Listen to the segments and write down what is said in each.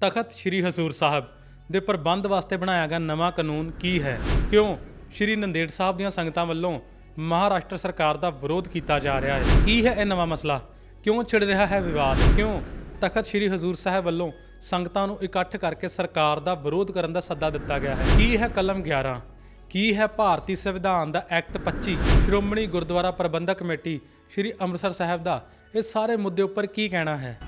ਤਖਤ ਸ੍ਰੀ ਹਜ਼ੂਰ ਸਾਹਿਬ ਦੇ ਪ੍ਰਬੰਧ ਵਾਸਤੇ ਬਣਾਇਆ ਗਿਆ ਨਵਾਂ ਕਾਨੂੰਨ ਕੀ ਹੈ? ਕਿਉਂ? ਸ੍ਰੀ ਨੰਦੇੜ ਸਾਹਿਬ ਦੀਆਂ ਸੰਗਤਾਂ ਵੱਲੋਂ ਮਹਾਰਾਸ਼ਟਰ ਸਰਕਾਰ ਦਾ ਵਿਰੋਧ ਕੀਤਾ ਜਾ ਰਿਹਾ ਹੈ। ਕੀ ਹੈ ਇਹ ਨਵਾਂ ਮਸਲਾ? ਕਿਉਂ ਛਿੜ ਰਿਹਾ ਹੈ ਵਿਵਾਦ? ਕਿਉਂ ਤਖਤ ਸ੍ਰੀ ਹਜ਼ੂਰ ਸਾਹਿਬ ਵੱਲੋਂ ਸੰਗਤਾਂ ਨੂੰ ਇਕੱਠ ਕਰਕੇ ਸਰਕਾਰ ਦਾ ਵਿਰੋਧ ਕਰਨ ਦਾ ਸੱਦਾ ਦਿੱਤਾ ਗਿਆ ਹੈ? ਕੀ ਹੈ ਕਲਮ 11 ਕੀ ਹੈ ਭਾਰਤੀ ਸੰਵਿਧਾਨ ਦਾ ਐਕਟ 25 ਸ਼੍ਰੋਮਣੀ ਗੁਰਦੁਆਰਾ ਪ੍ਰਬੰਧਕ ਕਮੇਟੀ ਸ੍ਰੀ ਅੰਮ੍ਰਿਤਸਰ ਸਾਹਿਬ ਦਾ। ਇਹ ਸਾਰੇ ਮੁੱਦੇ ਉੱਪਰ ਕੀ ਕਹਿਣਾ ਹੈ?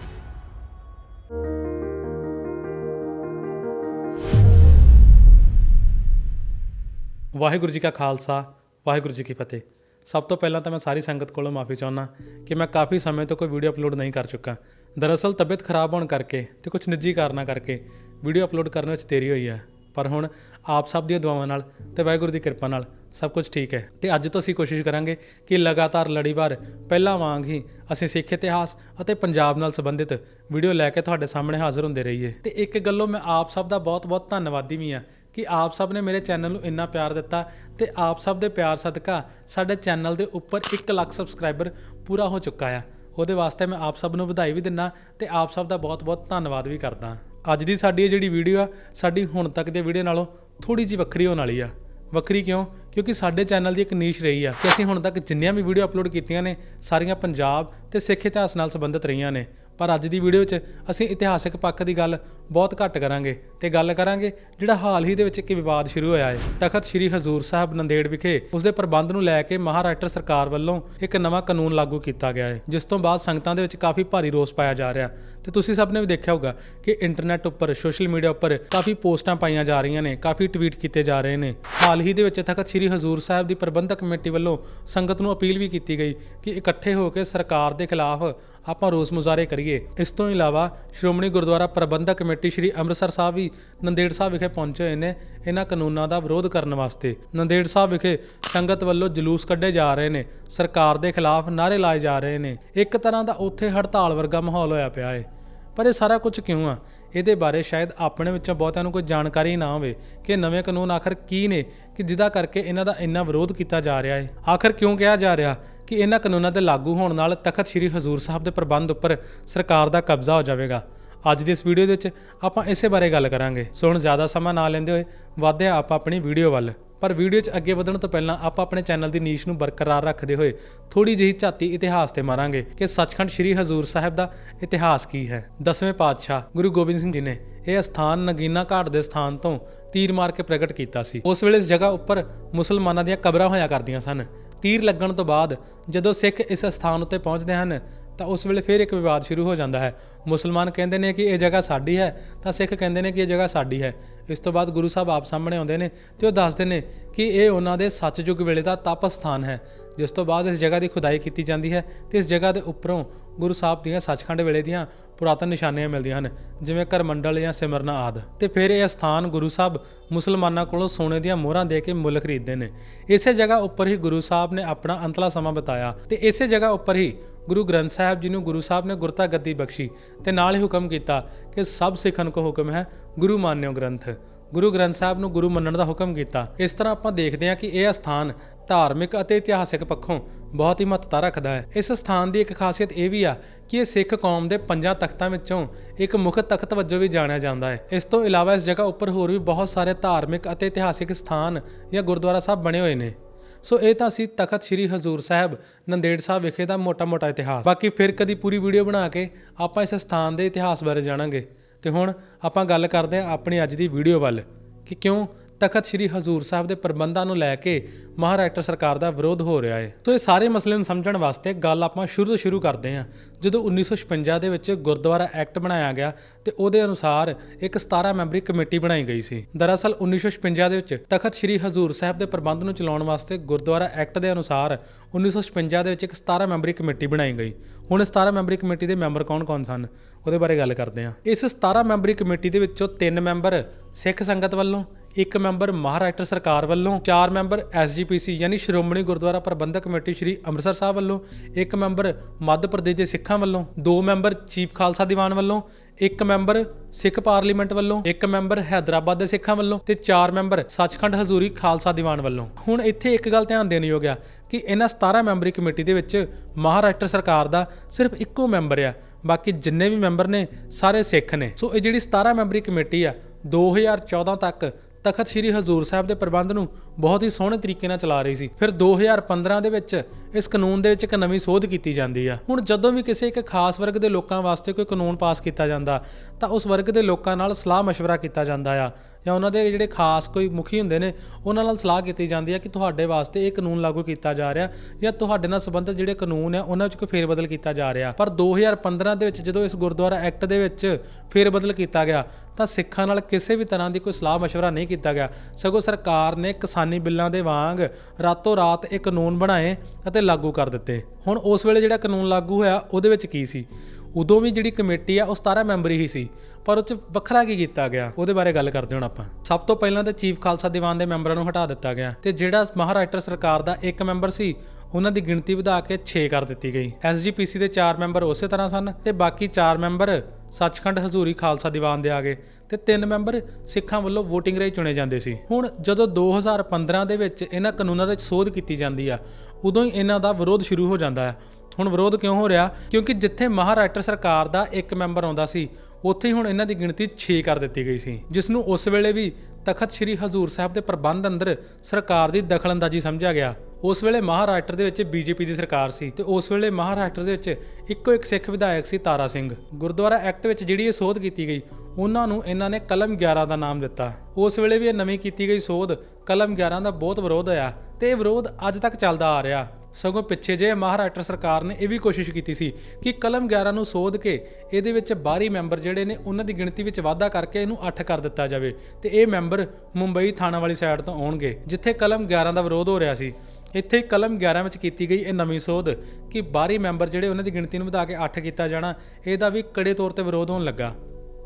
ਵਾਹਿਗੁਰੂ ਜੀ ਕਾ ਖਾਲਸਾ, ਵਾਹਿਗੁਰੂ ਜੀ ਕੀ ਫਤਿਹ। ਸਭ ਤੋਂ ਪਹਿਲਾਂ ਤਾਂ ਮੈਂ ਸਾਰੀ ਸੰਗਤ ਕੋਲੋਂ ਮਾਫੀ ਚਾਹੁੰਦਾ ਕਿ ਮੈਂ ਕਾਫੀ ਸਮੇਂ ਤੋਂ ਕੋਈ ਵੀਡੀਓ ਅਪਲੋਡ ਨਹੀਂ ਕਰ ਚੁੱਕਾ। ਦਰਅਸਲ ਤਬੀਅਤ ਖਰਾਬ ਹੋਣ ਕਰਕੇ ਤੇ ਕੁਝ ਨਿੱਜੀ ਕਾਰਨਾਂ ਕਰਕੇ ਵੀਡੀਓ ਅਪਲੋਡ ਕਰਨ ਵਿੱਚ ਦੇਰੀ ਹੋਈ ਹੈ। ਪਰ ਹੁਣ ਆਪ ਸਭ ਦੀਆਂ ਦੁਆਵਾਂ ਨਾਲ ਤੇ ਵਾਹਿਗੁਰੂ ਦੀ ਕਿਰਪਾ ਨਾਲ ਸਭ ਕੁਝ ਠੀਕ ਹੈ। ਤੇ ਅੱਜ ਤੋਂ ਅਸੀਂ ਕੋਸ਼ਿਸ਼ ਕਰਾਂਗੇ ਕਿ ਲਗਾਤਾਰ ਲੜੀਵਾਰ, ਪਹਿਲਾਂ ਵਾਂਗ ਹੀ ਅਸੀਂ ਸਿੱਖ ਇਤਿਹਾਸ ਅਤੇ ਪੰਜਾਬ ਨਾਲ ਸੰਬੰਧਿਤ ਵੀਡੀਓ ਲੈ ਕੇ ਤੁਹਾਡੇ ਸਾਹਮਣੇ ਹਾਜ਼ਰ ਹੁੰਦੇ ਰਹੀਏ। ਤੇ ਇੱਕ ਗੱਲੋਂ ਮੈਂ ਆਪ ਸਭ ਦਾ ਬਹੁਤ-ਬਹੁਤ ਧੰਨਵਾਦੀ ਵੀ ਹਾਂ ਕਿ ਆਪ ਸਭ ਨੇ ਮੇਰੇ ਚੈਨਲ ਨੂੰ ਇੰਨਾ ਪਿਆਰ ਦਿੱਤਾ ਤੇ ਆਪ ਸਭ ਦੇ ਪਿਆਰ ਸਦਕਾ ਸਾਡੇ ਚੈਨਲ ਦੇ ਉੱਪਰ 1 ਲੱਖ ਸਬਸਕ੍ਰਾਈਬਰ ਪੂਰਾ ਹੋ ਚੁੱਕਾ ਆ। ਉਹਦੇ ਵਾਸਤੇ ਮੈਂ ਆਪ ਸਭ ਨੂੰ ਵਧਾਈ ਵੀ ਦਿੰਨਾ ਤੇ ਆਪ ਸਭ ਦਾ ਬਹੁਤ-ਬਹੁਤ ਧੰਨਵਾਦ ਵੀ ਕਰਦਾ। ਅੱਜ ਦੀ ਸਾਡੀ ਇਹ ਜਿਹੜੀ ਵੀਡੀਓ ਆ, ਸਾਡੀ ਹੁਣ ਤੱਕ ਦੀ ਵੀਡੀਓ ਨਾਲੋਂ ਥੋੜੀ ਜਿਹੀ ਵੱਖਰੀ ਹੋਣ ਵਾਲੀ ਆ। ਵੱਖਰੀ ਕਿਉਂ? ਕਿਉਂਕਿ ਸਾਡੇ ਚੈਨਲ ਦੀ ਇੱਕ ਨੀਸ਼ ਰਹੀ ਆ ਕਿ ਅਸੀਂ ਹੁਣ ਤੱਕ ਜਿੰਨੀਆਂ ਵੀ ਵੀਡੀਓ ਅਪਲੋਡ ਕੀਤੀਆਂ ਨੇ, ਸਾਰੀਆਂ ਪੰਜਾਬ ਤੇ ਸਿੱਖ ਇਤਿਹਾਸ ਨਾਲ ਸੰਬੰਧਿਤ ਰਹੀਆਂ ਨੇ। ਪਰ ਅੱਜ ਦੀ ਵੀਡੀਓ 'ਚ ਅਸੀਂ ਇਤਿਹਾਸਕ ਪੱਖ ਦੀ ਗੱਲ ਬਹੁਤ ਘੱਟ ਕਰਾਂਗੇ ਤੇ ਗੱਲ ਕਰਾਂਗੇ ਜਿਹੜਾ ਹਾਲ ਹੀ ਦੇ ਵਿੱਚ ਇੱਕ ਵਿਵਾਦ ਸ਼ੁਰੂ ਹੋਇਆ ਹੈ। ਤਖਤ ਸ੍ਰੀ ਹਜ਼ੂਰ ਸਾਹਿਬ ਨੰਦੇੜ ਵਿਖੇ ਉਸ ਦੇ ਪ੍ਰਬੰਧ ਨੂੰ ਲੈ ਕੇ ਮਹਾਰਾਸ਼ਟਰ ਸਰਕਾਰ ਵੱਲੋਂ ਇੱਕ ਨਵਾਂ ਕਾਨੂੰਨ ਲਾਗੂ ਕੀਤਾ ਗਿਆ ਹੈ, ਜਿਸ ਤੋਂ ਬਾਅਦ ਸੰਗਤਾਂ ਦੇ ਵਿੱਚ ਕਾਫੀ ਭਾਰੀ ਰੋਸ ਪਾਇਆ ਜਾ ਰਿਹਾ। ਤੇ ਤੁਸੀਂ ਸਭ ਨੇ ਵੀ ਦੇਖਿਆ ਹੋਊਗਾ ਕਿ ਇੰਟਰਨੈਟ ਉੱਪਰ ਸੋਸ਼ਲ ਮੀਡੀਆ ਉੱਪਰ ਕਾਫੀ ਪੋਸਟਾਂ ਪਾਈਆਂ ਜਾ ਰਹੀਆਂ ਨੇ, ਕਾਫੀ ਟਵੀਟ ਕੀਤੇ ਜਾ ਰਹੇ ਨੇ। ਹਾਲ ਹੀ ਦੇ ਵਿੱਚ ਤਖਤ ਸ੍ਰੀ ਹਜ਼ੂਰ ਸਾਹਿਬ ਦੀ ਪ੍ਰਬੰਧਕ ਕਮੇਟੀ ਵੱਲੋਂ ਸੰਗਤ ਨੂੰ ਅਪੀਲ ਵੀ ਕੀਤੀ ਗਈ ਕਿ ਇਕੱਠੇ ਹੋ ਕੇ ਸਰਕਾਰ ਦੇ ਖਿਲਾਫ ਆਪਾਂ ਰੋਸ ਮੁਜ਼ਾਹਰੇ ਕਰੀਏ। ਇਸ ਤੋਂ ਇਲਾਵਾ ਸ਼੍ਰੋਮਣੀ ਗੁਰਦੁਆਰਾ ਪ੍ਰਬੰਧਕ ਕਮੇਟੀ ਸ੍ਰੀ ਅੰਮ੍ਰਿਤਸਰ ਸਾਹਿਬ ਵੀ ਨੰਦੇੜ ਸਾਹਿਬ ਵਿਖੇ ਪਹੁੰਚੇ ਹੋਏ ਨੇ ਇਹਨਾਂ ਕਾਨੂੰਨਾਂ ਦਾ ਵਿਰੋਧ ਕਰਨ ਵਾਸਤੇ। ਨੰਦੇੜ ਸਾਹਿਬ ਵਿਖੇ ਸੰਗਤ ਵੱਲੋਂ ਜਲੂਸ ਕੱਢੇ ਜਾ ਰਹੇ ਨੇ। ਸਰਕਾਰ ਦੇ ਖਿਲਾਫ ਨਾਅਰੇ ਲਾਏ ਜਾ ਰਹੇ ਨੇ। ਇੱਕ ਤਰ੍ਹਾਂ ਦਾ ਉੱਥੇ ਹੜਤਾਲ ਵਰਗਾ ਮਾਹੌਲ ਹੋਇਆ ਪਿਆ ਹੈ ਪਰ ਇਹ ਸਾਰਾ ਕੁਝ ਕਿਉਂ ਆ? ਇਹਦੇ ਬਾਰੇ ਸ਼ਾਇਦ ਆਪਣੇ ਵਿੱਚੋਂ ਬਹੁਤਿਆਂ ਨੂੰ ਕੋਈ ਜਾਣਕਾਰੀ ਨਾ ਹੋਵੇ ਕਿ ਨਵੇਂ ਕਾਨੂੰਨ ਆਖਰ ਕੀ ਨੇ ਕਿ ਜਿਹਦਾ ਕਰਕੇ ਇਹਨਾਂ ਦਾ ਇੰਨਾ ਵਿਰੋਧ ਕੀਤਾ ਜਾ ਰਿਹਾ ਹੈ ਆਖਰ ਕਿਉਂ ਕਿਹਾ ਜਾ ਰਿਹਾ? ਕਿ ਇਹਨਾਂ ਕਾਨੂੰਨਾਂ ਦੇ ਲਾਗੂ ਹੋਣ ਨਾਲ ਤਖਤ ਸ੍ਰੀ ਹਜ਼ੂਰ ਸਾਹਿਬ ਦੇ ਪ੍ਰਬੰਧ ਉੱਪਰ ਸਰਕਾਰ ਦਾ ਕਬਜ਼ਾ ਹੋ ਜਾਵੇਗਾ। ਅੱਜ ਦੀ ਇਸ ਵੀਡੀਓ ਦੇ ਵਿੱਚ ਆਪਾਂ ਇਸੇ ਬਾਰੇ ਗੱਲ ਕਰਾਂਗੇ। ਸੋ ਹੁਣ ਜ਼ਿਆਦਾ ਸਮਾਂ ਨਾ ਲੈਂਦੇ ਹੋਏ ਵਧਦੇ ਹਾਂ ਆਪਾਂ ਆਪਣੀ ਵੀਡੀਓ ਵੱਲ। ਪਰ ਵੀਡੀਓ 'ਚ ਅੱਗੇ ਵਧਣ ਤੋਂ ਪਹਿਲਾਂ ਆਪਾਂ ਆਪਣੇ ਚੈਨਲ ਦੀ ਨੀਸ਼ ਨੂੰ ਬਰਕਰਾਰ ਰੱਖਦੇ ਹੋਏ ਥੋੜੀ ਜਿਹੀ ਝਾਤੀ ਇਤਿਹਾਸ ਤੇ ਮਾਰਾਂਗੇ ਕਿ ਸੱਚਖੰਡ ਸ੍ਰੀ ਹਜ਼ੂਰ ਸਾਹਿਬ ਦਾ ਇਤਿਹਾਸ ਕੀ ਹੈ। ਦਸਵੇਂ ਪਾਤਸ਼ਾਹ ਗੁਰੂ ਗੋਬਿੰਦ ਸਿੰਘ ਜੀ ਨੇ ਇਹ ਸਥਾਨ ਨਗੀਨਾ ਘਾਟ ਦੇ ਸਥਾਨ ਤੋਂ ਤੀਰ ਮਾਰ ਕੇ ਪ੍ਰਗਟ ਕੀਤਾ ਸੀ। ਉਸ ਵੇਲੇ ਇਸ ਜਗ੍ਹਾ ਉੱਪਰ ਮੁਸਲਮਾਨਾਂ ਦੀਆਂ ਕਬਰਾਂ ਹੋਇਆ ਕਰਦੀਆਂ ਸਨ। ਤੀਰ ਲੱਗਣ ਤੋਂ ਬਾਅਦ ਜਦੋਂ ਸਿੱਖ ਇਸ ਸਥਾਨ ਉੱਤੇ ਪਹੁੰਚਦੇ ਹਨ, ਤਾਂ ਉਸ ਵੇਲੇ ਫਿਰ ਇੱਕ ਵਿਵਾਦ ਸ਼ੁਰੂ ਹੋ ਜਾਂਦਾ ਹੈ। ਮੁਸਲਮਾਨ ਕਹਿੰਦੇ ਨੇ ਕਿ ਇਹ ਜਗ੍ਹਾ ਸਾਡੀ ਹੈ, ਤਾਂ ਸਿੱਖ ਕਹਿੰਦੇ ਨੇ ਕਿ ਇਹ ਜਗ੍ਹਾ ਸਾਡੀ ਹੈ। ਇਸ ਤੋਂ ਬਾਅਦ ਗੁਰੂ ਸਾਹਿਬ ਆਪ ਸਾਹਮਣੇ ਆਉਂਦੇ ਨੇ ਤੇ ਉਹ ਦੱਸਦੇ ਨੇ ਕਿ ਇਹ ਉਹਨਾਂ ਦੇ ਸੱਚਯੁਗ ਵੇਲੇ ਦਾ ਤਪ ਸਥਾਨ ਹੈ, ਜਿਸ ਤੋਂ ਬਾਅਦ ਇਸ ਜਗ੍ਹਾ ਦੀ ਖੁਦਾਈ ਕੀਤੀ ਜਾਂਦੀ ਹੈ ਤੇ ਇਸ ਜਗ੍ਹਾ ਦੇ ਉੱਪਰੋਂ ਗੁਰੂ ਸਾਹਿਬ ਦੀਆਂ ਸੱਚਖੰਡ ਵੇਲੇ ਦੀਆਂ ਪੁਰਾਤਨ ਨਿਸ਼ਾਨੀਆਂ ਮਿਲਦੀਆਂ ਹਨ, ਜਿਵੇਂ ਕਰਮੰਡਲ ਜਾਂ ਸਿਮਰਨਾ ਆਦ। ਤੇ ਫਿਰ ਇਹ ਸਥਾਨ ਗੁਰੂ ਸਾਹਿਬ ਮੁਸਲਮਾਨਾਂ ਕੋਲੋਂ ਸੋਨੇ ਦੀਆਂ ਮੋਹਰਾਂ ਦੇ ਕੇ ਮੁੱਲ ਖਰੀਦਦੇ ਨੇ। ਇਸੇ ਜਗ੍ਹਾ ਉੱਪਰ ਹੀ ਗੁਰੂ ਸਾਹਿਬ ਨੇ ਆਪਣਾ ਅੰਤਲਾ ਸਮਾਂ ਬਿਤਾਇਆ। ਤੇ ਇਸੇ ਜਗ੍ਹਾ ਉੱਪਰ ਹੀ ਗੁਰੂ ਗ੍ਰੰਥ ਸਾਹਿਬ ਜੀ ਨੂੰ ਗੁਰੂ ਸਾਹਿਬ ਨੇ ਗੁਰਤਾ ਗੱਦੀ ਬਖਸ਼ੀ ਤੇ ਨਾਲ ਹੀ ਹੁਕਮ ਕੀਤਾ ਕਿ ਸਭ ਸਿੱਖਣ ਨੂੰ ਹੁਕਮ ਹੈ, ਗੁਰੂ ਮਾਨਿਓ ਗ੍ਰੰਥ। ਗੁਰੂ ਗ੍ਰੰਥ ਸਾਹਿਬ ਨੂੰ ਗੁਰੂ ਮੰਨਣ ਦਾ ਹੁਕਮ ਕੀਤਾ। ਇਸ ਤਰ੍ਹਾਂ ਆਪਾਂ ਦੇਖਦੇ ਹਾਂ ਕਿ ਇਹ ਸਥਾਨ ਧਾਰਮਿਕ ਅਤੇ ਇਤਿਹਾਸਿਕ ਪੱਖੋਂ ਬਹੁਤ ਹੀ ਮਹੱਤਤਾ ਰੱਖਦਾ ਹੈ। ਇਸ ਸਥਾਨ ਦੀ ਇੱਕ ਖਾਸੀਅਤ ਇਹ ਵੀ ਆ ਕਿ ਇਹ ਸਿੱਖ ਕੌਮ ਦੇ ਪੰਜਾਂ ਤਖਤਾਂ ਵਿੱਚੋਂ ਇੱਕ ਮੁੱਖ ਤਖਤ ਵਜੋਂ ਵੀ ਜਾਣਿਆ ਜਾਂਦਾ ਹੈ। ਇਸ ਤੋਂ ਇਲਾਵਾ ਇਸ ਜਗ੍ਹਾ ਉੱਪਰ ਹੋਰ ਵੀ ਬਹੁਤ ਸਾਰੇ ਧਾਰਮਿਕ ਅਤੇ ਇਤਿਹਾਸਿਕ ਸਥਾਨ ਜਾਂ ਗੁਰਦੁਆਰਾ ਸਾਹਿਬ ਬਣੇ ਹੋਏ ਨੇ। ਸੋ ਇਹ ਤਾਂ ਸੀ ਤਖਤ ਸ੍ਰੀ ਹਜ਼ੂਰ ਸਾਹਿਬ ਨੰਦੇੜ ਸਾਹਿਬ ਵਿਖੇ ਦਾ ਮੋਟਾ-ਮੋਟਾ ਇਤਿਹਾਸ। ਬਾਕੀ ਫਿਰ ਕਦੀ ਪੂਰੀ ਵੀਡੀਓ ਬਣਾ ਕੇ ਆਪਾਂ ਇਸ ਸਥਾਨ ਦੇ ਇਤਿਹਾਸ ਬਾਰੇ ਜਾਣਾਂਗੇ। ਤੇ ਹੁਣ ਆਪਾਂ ਗੱਲ ਕਰਦੇ ਹਾਂ ਆਪਣੀ ਅੱਜ ਦੀ ਵੀਡੀਓ ਵੱਲ ਕਿ ਕਿਉਂ ਤਖਤ ਸ੍ਰੀ ਹਜ਼ੂਰ ਸਾਹਿਬ ਦੇ ਪ੍ਰਬੰਧਾਂ ਨੂੰ ਲੈ ਕੇ ਮਹਾਰਾਸ਼ਟਰ ਸਰਕਾਰ ਦਾ ਵਿਰੋਧ ਹੋ ਰਿਹਾ ਹੈ। ਸੋ ਇਹ ਸਾਰੇ ਮਸਲੇ ਨੂੰ ਸਮਝਣ ਵਾਸਤੇ ਗੱਲ ਆਪਾਂ ਸ਼ੁਰੂ ਤੋਂ ਸ਼ੁਰੂ ਕਰਦੇ ਹਾਂ। ਜਦੋਂ 1956 ਦੇ ਵਿੱਚ ਗੁਰਦੁਆਰਾ ਐਕਟ ਬਣਾਇਆ ਗਿਆ ਤੇ ਉਹਦੇ ਅਨੁਸਾਰ ਇੱਕ 17 ਮੈਂਬਰੀ ਕਮੇਟੀ ਬਣਾਈ ਗਈ ਸੀ। ਦਰਅਸਲ 1956 ਦੇ ਵਿੱਚ ਤਖਤ ਸ੍ਰੀ ਹਜ਼ੂਰ ਸਾਹਿਬ ਦੇ ਪ੍ਰਬੰਧ ਨੂੰ ਚਲਾਉਣ ਵਾਸਤੇ ਗੁਰਦੁਆਰਾ ਐਕਟ ਦੇ ਅਨੁਸਾਰ 1956 ਦੇ ਵਿੱਚ ਇੱਕ 17 ਮੈਂਬਰੀ ਕਮੇਟੀ ਬਣਾਈ ਗਈ। ਹੁਣ 17 ਮੈਂਬਰੀ ਕਮੇਟੀ ਦੇ ਮੈਂਬਰ ਕੌਣ-ਕੌਣ ਸਨ? ਉਹਦੇ ਬਾਰੇ ਗੱਲ ਕਰਦੇ ਹਾਂ। ਇਸ 17 ਮੈਂਬਰੀ ਕਮੇਟੀ ਦੇ ਵਿੱਚੋਂ 3 ਮੈਂਬਰ ਸਿੱਖ ਸੰਗਤ ਵੱਲੋਂ ਇੱਕ ਮੈਂਬਰ ਮਹਾਰਾਸ਼ਟਰ ਸਰਕਾਰ ਵੱਲੋਂ, ਚਾਰ ਮੈਂਬਰ ਐਸਜੀਪੀਸੀ ਯਾਨੀ ਸ਼੍ਰੋਮਣੀ ਗੁਰਦੁਆਰਾ ਪ੍ਰਬੰਧਕ ਕਮੇਟੀ ਸ੍ਰੀ ਅੰਮ੍ਰਿਤਸਰ ਸਾਹਿਬ ਵੱਲੋਂ, ਇੱਕ ਮੈਂਬਰ ਮੱਧ ਪ੍ਰਦੇਸ਼ ਦੇ ਸਿੱਖਾਂ ਵੱਲੋਂ, ਦੋ ਮੈਂਬਰ ਚੀਫ ਖਾਲਸਾ ਦੀਵਾਨ ਵੱਲੋਂ, ਇੱਕ ਮੈਂਬਰ ਸਿੱਖ ਪਾਰਲੀਮੈਂਟ ਵੱਲੋਂ, ਇੱਕ ਮੈਂਬਰ ਹੈਦਰਾਬਾਦ ਦੇ ਸਿੱਖਾਂ ਵੱਲੋਂ ਤੇ ਚਾਰ ਮੈਂਬਰ ਸੱਚਖੰਡ ਹਜ਼ੂਰੀ ਖਾਲਸਾ ਦੀਵਾਨ ਵੱਲੋਂ। ਹੁਣ ਇੱਥੇ ਇੱਕ ਗੱਲ ਧਿਆਨ ਦੇਣ ਯੋਗ ਆ ਕਿ ਇਹਨਾਂ 17 ਮੈਂਬਰੀ ਕਮੇਟੀ ਦੇ ਵਿੱਚ ਮਹਾਰਾਸ਼ਟਰ ਸਰਕਾਰ ਦਾ ਸਿਰਫ ਇੱਕੋ ਮੈਂਬਰ ਆ, ਬਾਕੀ ਜਿੰਨੇ ਵੀ ਮੈਂਬਰ ਨੇ, ਸਾਰੇ ਸਿੱਖ ਨੇ। ਸੋ ਇਹ ਜਿਹੜੀ 17 ਮੈਂਬਰੀ ਕਮੇਟੀ ਆ 2014 ਤੱਕ ਤਖਤ ਸ੍ਰੀ ਹਜ਼ੂਰ ਸਾਹਿਬ ਦੇ ਪ੍ਰਬੰਧ ਨੂੰ ਬਹੁਤ ਹੀ ਸੋਹਣੇ ਤਰੀਕੇ ਨਾਲ ਚਲਾ ਰਹੀ ਸੀ ਫਿਰ 2015 ਦੇ ਵਿੱਚ ਇਸ ਕਾਨੂੰਨ ਦੇ ਵਿੱਚ ਇੱਕ ਨਵੀਂ ਸੋਧ ਕੀਤੀ ਜਾਂਦੀ ਆ ਹੁਣ ਜਦੋਂ ਵੀ ਕਿਸੇ ਇੱਕ ਖਾਸ ਵਰਗ ਦੇ ਲੋਕਾਂ ਵਾਸਤੇ ਕੋਈ ਕਾਨੂੰਨ ਪਾਸ ਕੀਤਾ ਜਾਂਦਾ ਤਾਂ ਉਸ ਵਰਗ ਦੇ ਲੋਕਾਂ ਨਾਲ ਸਲਾਹ مشورہ ਕੀਤਾ ਜਾਂਦਾ ਆ ਜਾਂ ਉਹਨਾਂ ਦੇ ਜਿਹੜੇ ਖਾਸ ਕੋਈ ਮੁਖੀ ਹੁੰਦੇ ਨੇ ਉਹਨਾਂ ਨਾਲ ਸਲਾਹ ਕੀਤੀ ਜਾਂਦੀ ਹੈ ਕਿ ਤੁਹਾਡੇ ਵਾਸਤੇ ਇਹ ਕਾਨੂੰਨ ਲਾਗੂ ਕੀਤਾ ਜਾ ਰਿਹਾ ਜਾਂ ਤੁਹਾਡੇ ਨਾਲ ਸੰਬੰਧਿਤ ਜਿਹੜੇ ਕਾਨੂੰਨ ਆ ਉਹਨਾਂ ਵਿੱਚ ਕੋਈ ਫੇਰਬਦਲ ਕੀਤਾ ਜਾ ਰਿਹਾ ਪਰ 2015 ਦੇ ਵਿੱਚ ਜਦੋਂ ਇਸ ਗੁਰਦੁਆਰਾ ਐਕਟ ਦੇ ਵਿੱਚ ਫੇਰਬਦਲ ਕੀਤਾ ਗਿਆ ਤਾਂ ਸਿੱਖਾਂ ਨਾਲ ਕਿਸੇ ਵੀ ਤਰ੍ਹਾਂ ਦੀ ਕੋਈ ਸਲਾਹ مشورہ ਨਹੀਂ ਕੀਤਾ ਗਿਆ ਸਗੋਂ ਸਰਕਾਰ ਨੇ ਕਿਸਾਨੀ ਬਿੱਲਾਂ ਦੇ ਵਾਂਗ ਰਾਤੋਂ ਰਾਤ ਇਹ ਕਾਨੂੰਨ ਬਣਾਏ ਅਤੇ ਲਾਗੂ ਕਰ ਦਿੱਤੇ। ਹੁਣ ਉਸ ਵੇਲੇ ਜਿਹੜਾ ਕਾਨੂੰਨ ਲਾਗੂ ਹੋਇਆ, ਉਹਦੇ ਵਿੱਚ ਕੀ ਸੀ? ਉਦੋਂ ਵੀ ਜਿਹੜੀ ਕਮੇਟੀ ਆ, ਉਹ 17 ਮੈਂਬਰੀ ਹੀ ਸੀ, ਪਰ ਉਹ ਚ ਵੱਖਰਾ ਕੀ ਕੀਤਾ ਗਿਆ? ਉਹਦੇ ਬਾਰੇ ਗੱਲ ਕਰਦੇ ਹੁਣ ਆਪਾਂ। ਸਭ ਤੋਂ ਪਹਿਲਾਂ ਤਾਂ ਚੀਫ ਖਾਲਸਾ ਦੀਵਾਨ ਦੇ ਮੈਂਬਰਾਂ ਨੂੰ ਹਟਾ ਦਿੱਤਾ ਗਿਆ ਤੇ ਜਿਹੜਾ ਮਹਾਰਾਸ਼ਟਰ ਸਰਕਾਰ ਦਾ ਇੱਕ ਮੈਂਬਰ ਸੀ, ਉਹਨਾਂ ਦੀ ਗਿਣਤੀ ਵਧਾ ਕੇ 6 ਕਰ ਦਿੱਤੀ ਗਈ। ਐਸਜੀਪੀਸੀ ਦੇ 4 ਮੈਂਬਰ ਉਸੇ ਤਰ੍ਹਾਂ ਸਨ ਤੇ ਬਾਕੀ 4 ਮੈਂਬਰ ਸੱਚਖੰਡ ਹਜ਼ੂਰੀ ਖਾਲਸਾ ਦੀਵਾਨ ਦੇ ਆ ਗਏ। ਤੇ ਤਿੰਨ ਮੈਂਬਰ ਸਿੱਖਾਂ ਵੱਲੋਂ VOTING ਰਾਹੀਂ ਚੁਣੇ ਜਾਂਦੇ ਸੀ। ਹੁਣ ਜਦੋਂ 2015 ਦੇ ਵਿੱਚ ਇਹਨਾਂ ਕਾਨੂੰਨਾਂ ਦੇ ਸੋਧ ਕੀਤੀ ਜਾਂਦੀ ਆ, ਉਦੋਂ ਹੀ ਇਹਨਾਂ ਦਾ ਵਿਰੋਧ ਸ਼ੁਰੂ ਹੋ ਜਾਂਦਾ ਹੈ। ਹੁਣ ਵਿਰੋਧ ਕਿਉਂ ਹੋ ਰਿਹਾ? ਕਿਉਂਕਿ ਜਿੱਥੇ ਮਹਾਰਾਸ਼ਟਰ ਸਰਕਾਰ ਦਾ ਇੱਕ ਮੈਂਬਰ ਆਉਂਦਾ ਸੀ, ਉੱਥੇ ਹੀ ਹੁਣ ਇਹਨਾਂ ਦੀ ਗਿਣਤੀ 6 ਕਰ ਦਿੱਤੀ ਗਈ ਸੀ। ਜਿਸ ਨੂੰ ਉਸ ਵੇਲੇ ਵੀ ਤਖਤ ਸ੍ਰੀ ਹਜ਼ੂਰ ਸਾਹਿਬ ਦੇ ਪ੍ਰਬੰਧ ਅੰਦਰ ਸਰਕਾਰ ਦੀ ਦਖਲਅੰਦਾਜ਼ੀ ਸਮਝਿਆ ਗਿਆ। ਉਸ ਵੇਲੇ ਮਹਾਰਾਸ਼ਟਰ ਦੇ ਵਿੱਚ ਬੀਜੇਪੀ ਦੀ ਸਰਕਾਰ ਸੀ ਤੇ ਉਸ ਵੇਲੇ ਮਹਾਰਾਸ਼ਟਰ ਦੇ ਵਿੱਚ ਇੱਕੋ ਇੱਕ ਸਿੱਖ ਵਿਧਾਇਕ ਸੀ ਤਾਰਾ ਸਿੰਘ। ਗੁਰਦੁਆਰਾ ਐਕਟ ਵਿੱਚ ਜਿਹੜੀ ਇਹ ਸੋਧ ਕੀਤੀ ਗਈ ਉਹਨਾਂ ਨੂੰ ਇਹਨਾਂ ਨੇ ਕਲਮ 11 ਦਾ ਨਾਮ ਦਿੱਤਾ। ਉਸ ਵੇਲੇ ਵੀ ਇਹ ਨਵੀਂ ਕੀਤੀ ਗਈ ਸੋਧ ਕਲਮ 11 ਦਾ ਬਹੁਤ ਵਿਰੋਧ ਹੋਇਆ ਤੇ ਇਹ ਵਿਰੋਧ ਅੱਜ ਤੱਕ ਚੱਲਦਾ ਆ ਰਿਹਾ। ਸਗੋਂ ਪਿੱਛੇ ਜੇ ਮਹਾਰਾਸ਼ਟਰ ਸਰਕਾਰ ਨੇ ਇਹ ਵੀ ਕੋਸ਼ਿਸ਼ ਕੀਤੀ ਸੀ ਕਿ ਕਲਮ 11 ਨੂੰ ਸੋਧ ਕੇ ਇਹਦੇ ਵਿੱਚ ਬਾਹਰੀ ਮੈਂਬਰ ਜਿਹੜੇ ਨੇ ਉਹਨਾਂ ਦੀ ਗਿਣਤੀ ਵਿੱਚ ਵਾਧਾ ਕਰਕੇ ਇਹਨੂੰ 8 ਕਰ ਦਿੱਤਾ ਜਾਵੇ ਤੇ ਇਹ ਮੈਂਬਰ ਮੁੰਬਈ ਥਾਣਾ ਵਾਲੀ ਸਾਈਡ ਤੋਂ ਆਉਣਗੇ, ਜਿੱਥੇ ਕਲਮ 11 ਦਾ ਵਿਰੋਧ ਹੋ ਰਿਹਾ ਸੀ। ਇੱਥੇ ਕਲਮ 11 ਵਿੱਚ ਕੀਤੀ ਗਈ ਇਹ ਨਵੀਂ ਸੋਧ ਕਿ ਬਾਹਰੀ ਮੈਂਬਰ ਜਿਹੜੇ ਉਹਨਾਂ ਦੀ ਗਿਣਤੀ ਨੂੰ ਵਧਾ ਕੇ 8 ਕੀਤਾ ਜਾਣਾ, ਇਹਦਾ ਵੀ ਕੜੇ ਤੌਰ ਤੇ ਵਿਰੋਧ ਹੋਣ ਲੱਗਾ।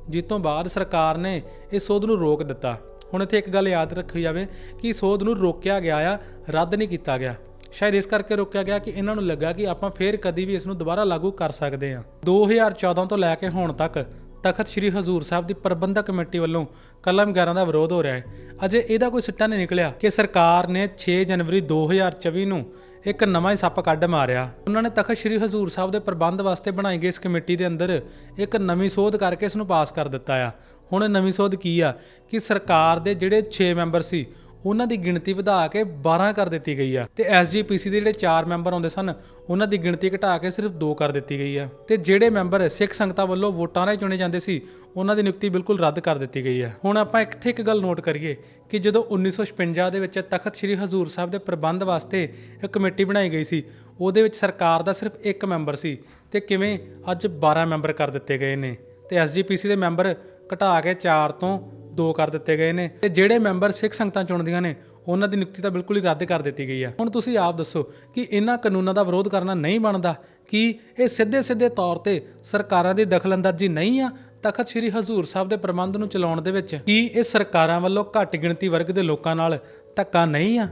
ਜਿਸ ਤੋਂ ਬਾਅਦ ਸਰਕਾਰ ਨੇ ਇਸ ਸੋਧ ਨੂੰ ਰੋਕ ਦਿੱਤਾ। ਹੁਣ ਇੱਥੇ ਇੱਕ ਗੱਲ ਯਾਦ ਰੱਖੀ ਜਾਵੇ ਕਿ ਸੋਧ ਨੂੰ ਰੋਕਿਆ ਗਿਆ ਆ, ਰੱਦ ਨਹੀਂ ਕੀਤਾ ਗਿਆ। ਸ਼ਾਇਦ ਇਸ ਕਰਕੇ ਰੋਕਿਆ ਗਿਆ ਕਿ ਇਹਨਾਂ ਨੂੰ ਲੱਗਾ ਕਿ ਆਪਾਂ ਫੇਰ ਕਦੀ ਵੀ ਇਸ ਨੂੰ ਦੁਬਾਰਾ ਲਾਗੂ ਕਰ ਸਕਦੇ ਹਾਂ। 2014 ਤੋਂ ਲੈ ਕੇ ਹੁਣ ਤੱਕ ਤਖਤ ਸ੍ਰੀ ਹਜ਼ੂਰ ਸਾਹਿਬ ਦੀ ਪ੍ਰਬੰਧਕ ਕਮੇਟੀ ਵੱਲੋਂ ਕਲਮ 11 ਦਾ ਵਿਰੋਧ ਹੋ ਰਿਹਾ ਹੈ। ਅਜੇ ਇਹਦਾ ਕੋਈ ਸਿੱਟਾ ਨਹੀਂ ਨਿਕਲਿਆ ਕਿ ਸਰਕਾਰ ਨੇ 6 ਜਨਵਰੀ 2024 ਨੂੰ ਇੱਕ ਨਵਾਂ ਹੀ ਸੱਪ ਕੱਢ ਮਾਰਿਆ। ਉਹਨਾਂ ਨੇ ਤਖਤ ਸ੍ਰੀ ਹਜ਼ੂਰ ਸਾਹਿਬ ਦੇ ਪ੍ਰਬੰਧ ਵਾਸਤੇ ਬਣਾਈ ਗਈ ਇਸ ਕਮੇਟੀ ਦੇ ਅੰਦਰ ਇੱਕ ਨਵੀਂ ਸੋਧ ਕਰਕੇ ਇਸ ਨੂੰ ਪਾਸ ਕਰ ਦਿੱਤਾ ਆ। ਹੁਣ ਇਹ ਨਵੀਂ ਸੋਧ ਕੀ ਆ? ਕਿ ਸਰਕਾਰ ਦੇ ਜਿਹੜੇ 6 ਮੈਂਬਰ ਸੀ ਉਹਨਾਂ ਦੀ ਗਿਣਤੀ ਵਧਾ ਕੇ 12 ਕਰ ਦਿੱਤੀ ਗਈ ਆ। ਤੇ ਐਸਜੀਪੀਸੀ ਦੇ ਜਿਹੜੇ 4 ਮੈਂਬਰ ਆਉਂਦੇ ਸਨ, ਉਹਨਾਂ ਦੀ ਗਿਣਤੀ ਘਟਾ ਕੇ ਸਿਰਫ 2 ਕਰ ਦਿੱਤੀ ਗਈ ਆ। ਤੇ ਜਿਹੜੇ ਮੈਂਬਰ ਸਿੱਖ ਸੰਗਤਾਂ ਵੱਲੋਂ ਵੋਟਾਂ ਰਾਹੀਂ ਚੁਣੇ ਜਾਂਦੇ ਸੀ, ਉਹਨਾਂ ਦੀ ਨਿਯੁਕਤੀ ਬਿਲਕੁਲ ਰੱਦ ਕਰ ਦਿੱਤੀ ਗਈ ਹੈ ਹੁਣ ਆਪਾਂ ਇੱਥੇ ਇੱਕ ਗੱਲ ਨੋਟ ਕਰੀਏ ਕਿ ਜਦੋਂ 1956 ਦੇ ਵਿੱਚ ਤਖਤ ਸ੍ਰੀ ਹਜ਼ੂਰ ਸਾਹਿਬ ਦੇ ਪ੍ਰਬੰਧ ਵਾਸਤੇ ਇੱਕ ਕਮੇਟੀ ਬਣਾਈ ਗਈ ਸੀ, ਉਹਦੇ ਵਿੱਚ ਸਰਕਾਰ ਦਾ ਸਿਰਫ ਇੱਕ ਮੈਂਬਰ ਸੀ ਤੇ ਕਿਵੇਂ ਅੱਜ 12 ਮੈਂਬਰ ਕਰ ਦਿੱਤੇ ਗਏ ਨੇ। ਤੇ ਐਸਜੀਪੀਸੀ ਦੇ ਮੈਂਬਰ ਘਟਾ ਕੇ 4 ਤੋਂ ਦੋ ਕਰ ਦਿੱਤੇ ਗਏ ਨੇ ਤੇ ਜਿਹੜੇ ਮੈਂਬਰ ਸਿੱਖ ਸੰਗਤਾਂ ਚੁਣਦੀਆਂ ਨੇ, ਉਹਨਾਂ ਦੀ ਨਿਯੁਕਤੀ ਤਾਂ ਬਿਲਕੁਲ ਹੀ ਰੱਦ ਕਰ ਦਿੱਤੀ ਗਈ ਹੈ ਹੁਣ ਤੁਸੀਂ ਆਪ ਦੱਸੋ ਕਿ ਇਹਨਾਂ ਕਾਨੂੰਨਾਂ ਦਾ ਵਿਰੋਧ ਕਰਨਾ ਨਹੀਂ ਬਣਦਾ, ਕਿ ਇਹ ਸਿੱਧੇ-ਸਿੱਧੇ ਤੌਰ ਤੇ ਸਰਕਾਰਾਂ ਦੀ ਦਖਲਅੰਦਾਜ਼ੀ ਨਹੀਂ ਆ? ਤਖਤ ਸ੍ਰੀ ਹਜ਼ੂਰ ਸਾਹਿਬ ਦੇ ਪ੍ਰਬੰਧ ਨੂੰ ਚਲਾਉਣ ਦੇ ਵਿੱਚ ਕੀ ਇਹ ਸਰਕਾਰਾਂ ਵੱਲੋਂ ਘੱਟ ਗਿਣਤੀ ਵਰਗ ਦੇ ਲੋਕਾਂ ਨਾਲ ਧੱਕਾ ਨਹੀਂ ਆ?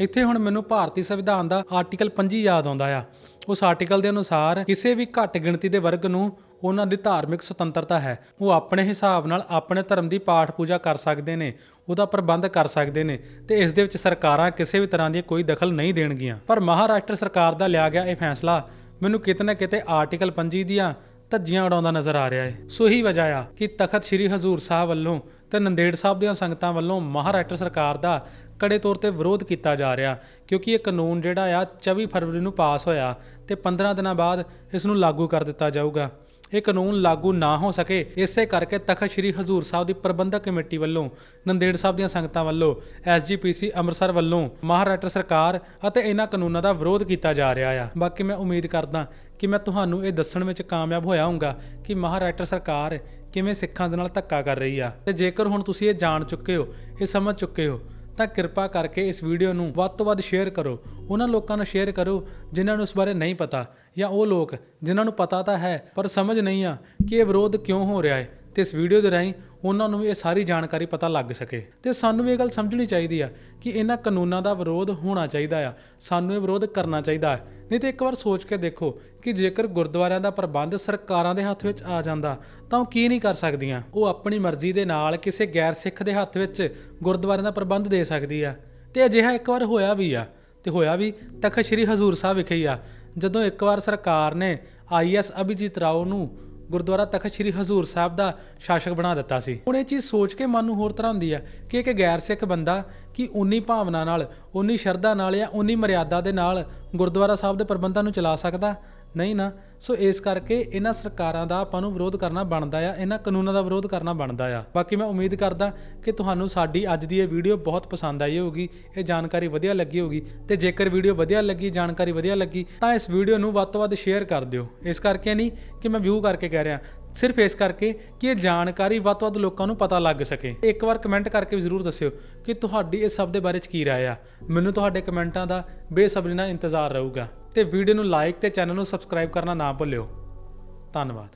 ਇੱਥੇ ਹੁਣ ਮੈਨੂੰ ਭਾਰਤੀ ਸੰਵਿਧਾਨ ਦਾ ਆਰਟੀਕਲ 25 ਯਾਦ ਆਉਂਦਾ ਆ। ਉਸ ਆਰਟੀਕਲ ਦੇ ਅਨੁਸਾਰ ਕਿਸੇ ਵੀ ਘੱਟ ਗਿਣਤੀ ਦੇ ਵਰਗ ਨੂੰ ਉਹਨਾਂ ਦੀ ਧਾਰਮਿਕ ਸੁਤੰਤਰਤਾ ਹੈ। ਉਹ ਆਪਣੇ ਹਿਸਾਬ ਨਾਲ ਆਪਣੇ ਧਰਮ ਦੀ ਪਾਠ ਪੂਜਾ ਕਰ ਸਕਦੇ ਨੇ, ਉਹਦਾ ਪ੍ਰਬੰਧ ਕਰ ਸਕਦੇ ਨੇ ਤੇ ਇਸ ਦੇ ਵਿੱਚ ਸਰਕਾਰਾਂ ਕਿਸੇ ਵੀ ਤਰ੍ਹਾਂ ਦੀ ਕੋਈ ਦਖਲ ਨਹੀਂ ਦੇਣਗੀਆਂ। ਪਰ ਮਹਾਰਾਸ਼ਟਰ ਸਰਕਾਰ ਦਾ ਲਿਆ ਗਿਆ ਇਹ ਫੈਸਲਾ ਮੈਨੂੰ ਕਿਤੇ ਨਾ ਕਿਤੇ ਆਰਟੀਕਲ 25 ਦੀਆਂ ਧੱਜੀਆਂ ਉਡਾਉਂਦਾ ਨਜ਼ਰ ਆ ਰਿਹਾ ਹੈ। ਸੋ ਹੀ ਵਜ੍ਹਾ ਆ ਕਿ ਤਖਤ ਸ੍ਰੀ ਹਜ਼ੂਰ ਸਾਹਿਬ ਵੱਲੋਂ ਤੇ ਨੰਦੇੜ ਸਾਹਿਬ ਦੀਆਂ ਸੰਗਤਾਂ ਵੱਲੋਂ ਮਹਾਰਾਸ਼ਟਰ ਸਰਕਾਰ ਦਾ ਕੜੇ ਤੌਰ ਤੇ ਵਿਰੋਧ ਕੀਤਾ ਜਾ ਰਿਹਾ, ਕਿਉਂਕਿ ਇਹ ਕਾਨੂੰਨ ਜਿਹੜਾ ਆ 24 ਫਰਵਰੀ ਨੂੰ ਪਾਸ ਹੋਇਆ ਤੇ 15 ਦਿਨਾਂ ਬਾਅਦ ਇਸ ਨੂੰ ਲਾਗੂ ਕਰ ਦਿੱਤਾ ਜਾਊਗਾ। ਇਹ ਕਾਨੂੰਨ ਲਾਗੂ ਨਾ ਹੋ ਸਕੇ, ਇਸੇ ਕਰਕੇ ਤਖਤ ਸ੍ਰੀ ਹਜ਼ੂਰ ਸਾਹਿਬ ਦੀ ਪ੍ਰਬੰਧਕ ਕਮੇਟੀ ਵੱਲੋਂ, ਨੰਦੇੜ ਸਾਹਿਬ ਦੀਆਂ ਸੰਗਤਾਂ ਵੱਲੋਂ ਐਸਜੀਪੀਸੀ ਅੰਮ੍ਰਿਤਸਰ ਵੱਲੋਂ, ਮਹਾਰਾਸ਼ਟਰ ਸਰਕਾਰ ਅਤੇ ਇਹਨਾਂ ਕਾਨੂੰਨਾਂ ਦਾ ਵਿਰੋਧ ਕੀਤਾ ਜਾ ਰਿਹਾ ਆ। ਬਾਕੀ ਮੈਂ ਉਮੀਦ ਕਰਦਾ ਕਿ ਮੈਂ ਤੁਹਾਨੂੰ ਇਹ ਦੱਸਣ ਵਿੱਚ ਕਾਮਯਾਬ ਹੋਇਆ ਹਾਂ ਕਿ ਮਹਾਰਾਸ਼ਟਰ ਸਰਕਾਰ ਕਿਵੇਂ ਸਿੱਖਾਂ ਦੇ ਨਾਲ ਧੱਕਾ ਕਰ ਰਹੀ ਆ। ਤੇ ਜੇਕਰ ਹੁਣ ਤੁਸੀਂ ਇਹ ਜਾਣ ਚੁੱਕੇ ਹੋ, ਇਹ ਸਮਝ ਚੁੱਕੇ ਹੋ ਤਾਂ ਕਿਰਪਾ ਕਰਕੇ ਇਸ ਵੀਡੀਓ ਨੂੰ ਵੱਧ ਤੋਂ ਵੱਧ ਸ਼ੇਅਰ ਕਰੋ। ਉਹਨਾਂ ਲੋਕਾਂ ਨੂੰ ਸ਼ੇਅਰ ਕਰੋ ਜਿਨ੍ਹਾਂ ਨੂੰ ਇਸ ਬਾਰੇ ਨਹੀਂ ਪਤਾ ਜਾਂ ਉਹ ਲੋਕ ਜਿਨ੍ਹਾਂ ਨੂੰ ਪਤਾ ਤਾਂ ਹੈ ਪਰ ਸਮਝ ਨਹੀਂ ਆ ਕਿ ਇਹ ਵਿਰੋਧ ਕਿਉਂ ਹੋ ਰਿਹਾ ਹੈ। ਤੇ ਇਸ ਵੀਡੀਓ ਦੇ ਰਾਹੀਂ ਉਹਨਾਂ ਨੂੰ ਵੀ ਇਹ ਸਾਰੀ ਜਾਣਕਾਰੀ ਪਤਾ ਲੱਗ ਸਕੇ। ਤੇ ਸਾਨੂੰ ਵੀ ਇਹ ਗੱਲ ਸਮਝਣੀ ਚਾਹੀਦੀ ਆ ਕਿ ਇਹਨਾਂ ਕਾਨੂੰਨਾਂ ਦਾ ਵਿਰੋਧ ਹੋਣਾ ਚਾਹੀਦਾ ਆ। ਸਾਨੂੰ ਇਹ ਵਿਰੋਧ ਕਰਨਾ ਚਾਹੀਦਾ ਹੈ ਨਹੀਂ ਤੇ ਇੱਕ ਵਾਰ ਸੋਚ ਕੇ ਦੇਖੋ ਕਿ ਜੇਕਰ ਗੁਰਦੁਆਰਿਆਂ ਦਾ ਪ੍ਰਬੰਧ ਸਰਕਾਰਾਂ ਦੇ ਹੱਥ ਵਿੱਚ ਆ ਜਾਂਦਾ, ਤਾਂ ਉਹ ਕੀ ਨਹੀਂ ਕਰ ਸਕਦੀਆਂ? ਉਹ ਆਪਣੀ ਮਰਜ਼ੀ ਦੇ ਨਾਲ ਕਿਸੇ ਗੈਰ ਸਿੱਖ ਦੇ ਹੱਥ ਵਿੱਚ ਗੁਰਦੁਆਰਿਆਂ ਦਾ ਪ੍ਰਬੰਧ ਦੇ ਸਕਦੀ ਆ। ਤੇ ਅਜਿਹਾ ਇੱਕ ਵਾਰ ਹੋਇਆ ਵੀ ਆ। ਤੇ ਹੋਇਆ ਵੀ ਤਖਤ ਸ੍ਰੀ ਹਜ਼ੂਰ ਸਾਹਿਬ ਵਿਖੇ ਹੀ ਆ। ਜਦੋਂ ਇੱਕ ਵਾਰ ਸਰਕਾਰ ਨੇ ਆਈਐਸ ਅਭਿਜੀਤ ਰਾਓ ਨੂੰ ਗੁਰਦੁਆਰਾ ਤਖਤ ਸ੍ਰੀ ਹਜ਼ੂਰ ਸਾਹਿਬ ਦਾ ਸ਼ਾਸਕ ਬਣਾ ਦਿੱਤਾ ਸੀ। ਹੁਣ ਇਹ ਚੀਜ਼ ਸੋਚ ਕੇ ਮਨ ਨੂੰ ਹੋਰ ਤਰ੍ਹਾਂ ਹੁੰਦੀ ਆ ਕਿ ਇੱਕ ਗੈਰ ਸਿੱਖ ਬੰਦਾ ਕਿ ਉਨੀ ਭਾਵਨਾ ਨਾਲ ਉਨੀ ਸ਼ਰਧਾ ਨਾਲ ਜਾਂ ਉਨੀ ਮਰਿਆਦਾ ਦੇ ਨਾਲ ਗੁਰਦੁਆਰਾ ਸਾਹਿਬ ਦੇ ਪ੍ਰਬੰਧਾਂ ਨੂੰ ਚਲਾ ਸਕਦਾ? ਨਹੀਂ ਨਾ? ਸੋ ਇਸ ਕਰਕੇ ਇਹਨਾਂ ਸਰਕਾਰਾਂ ਦਾ ਆਪਾਂ ਨੂੰ ਵਿਰੋਧ ਕਰਨਾ ਬਣਦਾ ਆ, ਇਹਨਾਂ ਕਾਨੂੰਨਾਂ ਦਾ ਵਿਰੋਧ ਕਰਨਾ ਬਣਦਾ ਆ। ਬਾਕੀ ਮੈਂ ਉਮੀਦ ਕਰਦਾ ਕਿ ਤੁਹਾਨੂੰ ਸਾਡੀ ਅੱਜ ਦੀ ਇਹ ਵੀਡੀਓ ਬਹੁਤ ਪਸੰਦ ਆਈ ਹੋਊਗੀ, ਇਹ ਜਾਣਕਾਰੀ ਵਧੀਆ ਲੱਗੀ ਹੋਊਗੀ ਤੇ ਜੇਕਰ ਵੀਡੀਓ ਵਧੀਆ ਲੱਗੀ, ਜਾਣਕਾਰੀ ਵਧੀਆ ਲੱਗੀ, ਤਾਂ ਇਸ ਵੀਡੀਓ ਨੂੰ ਵੱਧ ਤੋਂ ਵੱਧ ਸ਼ੇਅਰ ਕਰ ਦਿਓ। ਇਸ ਕਰਕੇ ਨਹੀਂ ਕਿ ਮੈਂ ਵਿਊ ਕਰਕੇ ਕਹਿ ਰਿਹਾ, ਸਿਰਫ ਇਸ ਕਰਕੇ ਕਿ ਇਹ ਜਾਣਕਾਰੀ ਵੱਧ ਤੋਂ ਵੱਧ ਲੋਕਾਂ ਨੂੰ ਪਤਾ ਲੱਗ ਸਕੇ। ਇੱਕ ਵਾਰ ਕਮੈਂਟ ਕਰਕੇ ਵੀ ਜ਼ਰੂਰ ਦੱਸਿਓ ਕਿ ਤੁਹਾਡੀ ਇਸ ਸਭ ਦੇ ਬਾਰੇ ਚ ਕੀ ਰਾਏ ਆ। ਮੈਨੂੰ ਤੁਹਾਡੇ ਕਮੈਂਟਾਂ ਦਾ ਬੇਸਬਰੀ ਨਾਲ ਇੰਤਜ਼ਾਰ ਰਹੂਗਾ। ਤੇ ਵੀਡੀਓ ਨੂੰ ਲਾਈਕ ਤੇ ਚੈਨਲ ਨੂੰ ਸਬਸਕ੍ਰਾਈਬ ਕਰਨਾ ਨਾ ਭੁੱਲਿਓ। ਧੰਨਵਾਦ।